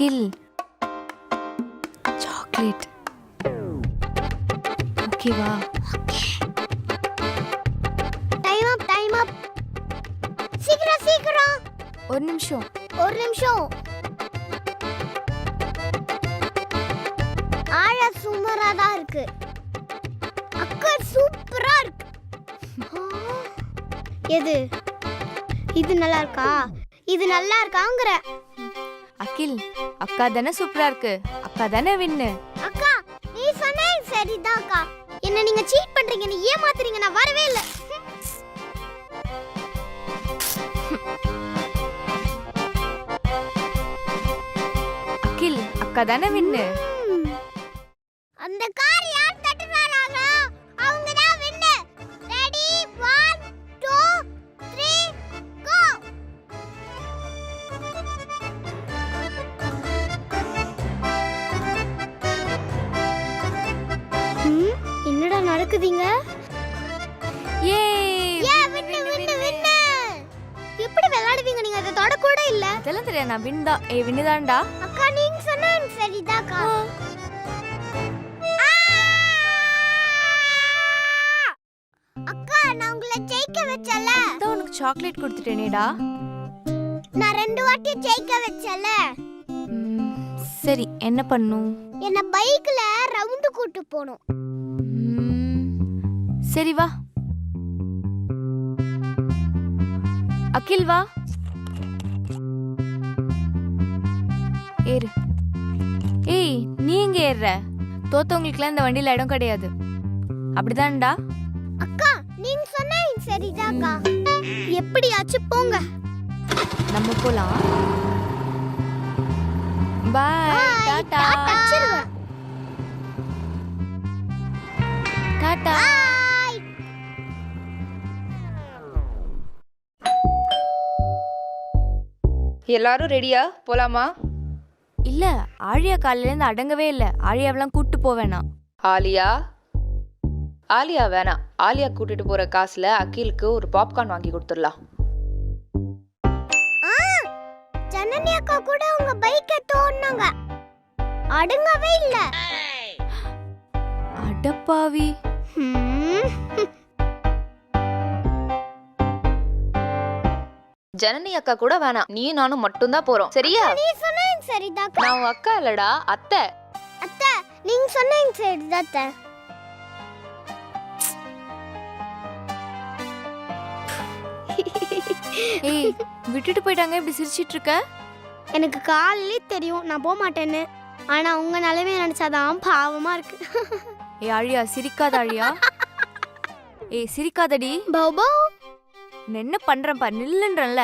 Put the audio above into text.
அகில் chocolate ஓகேவா time up time up சீக்கிரம் சீக்கிரம் ஒரு நிமிஷம் ஒரு நிமிஷம் ஆழ சுமரா தான் இருக்கு அக்கா சூப்பரா இருக்கு. எது? இது நல்லா இருக்கா? இது நல்லா இருக்காங்கிற. அகில் அக்கா தானே சூப்பரா இருக்கு. அக்கா தானே வின்னு அக்கா நீ சொன்ன சரிதான் அக்கா. என்ன நீங்க சீட் பண்றீங்க நீ ஏமாத்துறீங்க நான் வரவே இல்ல. அகில் அக்கா தானே வின்னு. அந்த கார் யார் என்னடா நடக்குதுங்க? ஏ வின்னு வின்னு வின்னு எப்படி விளையாடுவீங்க நீங்க? அதை தொட கூட இல்ல. அதெல்லாம் தெரியாது நான் வின் தான். ஏ வின்னு தான்டா. அக்கா நீங்க சொன்னா சரிதாக்கா. அக்கா நான் உங்களை ஜெயிக்க வச்சல. அதான் உனக்கு சாக்லேட் கொடுத்துட்டேனேடா. நான் ரெண்டு வாட்டி ஜெயிக்க வச்சல. சரி என்ன பண்ணும்? என்ன பைக்ல ரவுண்டு கூட்டு போணும் ம், சரி வா. அகில் வா. ஏறு. ஏய் நீ எங்க ஏறுற? தோத்தவங்களுக்குலாம் இந்த வண்டியில இடம் கிடையாது. அப்படிதான்டா. அக்கா நீங்க சொன்னா சரிதாக்கா. எப்படியாச்சும் போங்க. நம்ம போலாம். பாய் டாடா வச்சிருவேன் டாடா எல்லாரும் ரெடியா போலாமா? இல்ல ஆழியா காலையில இருந்து அடங்கவே இல்ல. ஆழியாவெல்லாம் கூட்டு போவேணாம் ஆலியா? ஆலியா வேணாம். ஆலியா கூட்டிட்டு போற காசுல அகிலுக்கு ஒரு பாப்கார்ன் வாங்கி கொடுத்துடலாம். ஆ ஜனனி அக்கா கூட உங்க பைக்கை தோணுங்க அடுங்கவே இல்ல. அடப்பாவி. ஜனனி அக்கா கூட வேணாம். நீ நானும் மட்டும்தான் போறோம். சரியா? நீ சொன்னீங்க சரிதாக்கா நான் உன் அக்கா இல்லடா அத்தை. அத்தை நீங்க சொன்னீங்க சரிதான் அத்தை. ஏய் விட்டுட்டு போயிட்டாங்க இப்படி சிரிச்சிட்டு இருக்க? எனக்கு காலையிலே தெரியும் நான் போக மாட்டேன்னு. ஆனா உங்க நிலைமைய நினைச்சாதான் பாவமா இருக்கு. ஏய் ஆழியா சிரிக்காத ஆழியா ஏய் சிரிக்காதடி. பௌபௌ நான் நின்னு பண்றேன்ப்பா நில்லுன்றல நில்லுன்றேன்ல.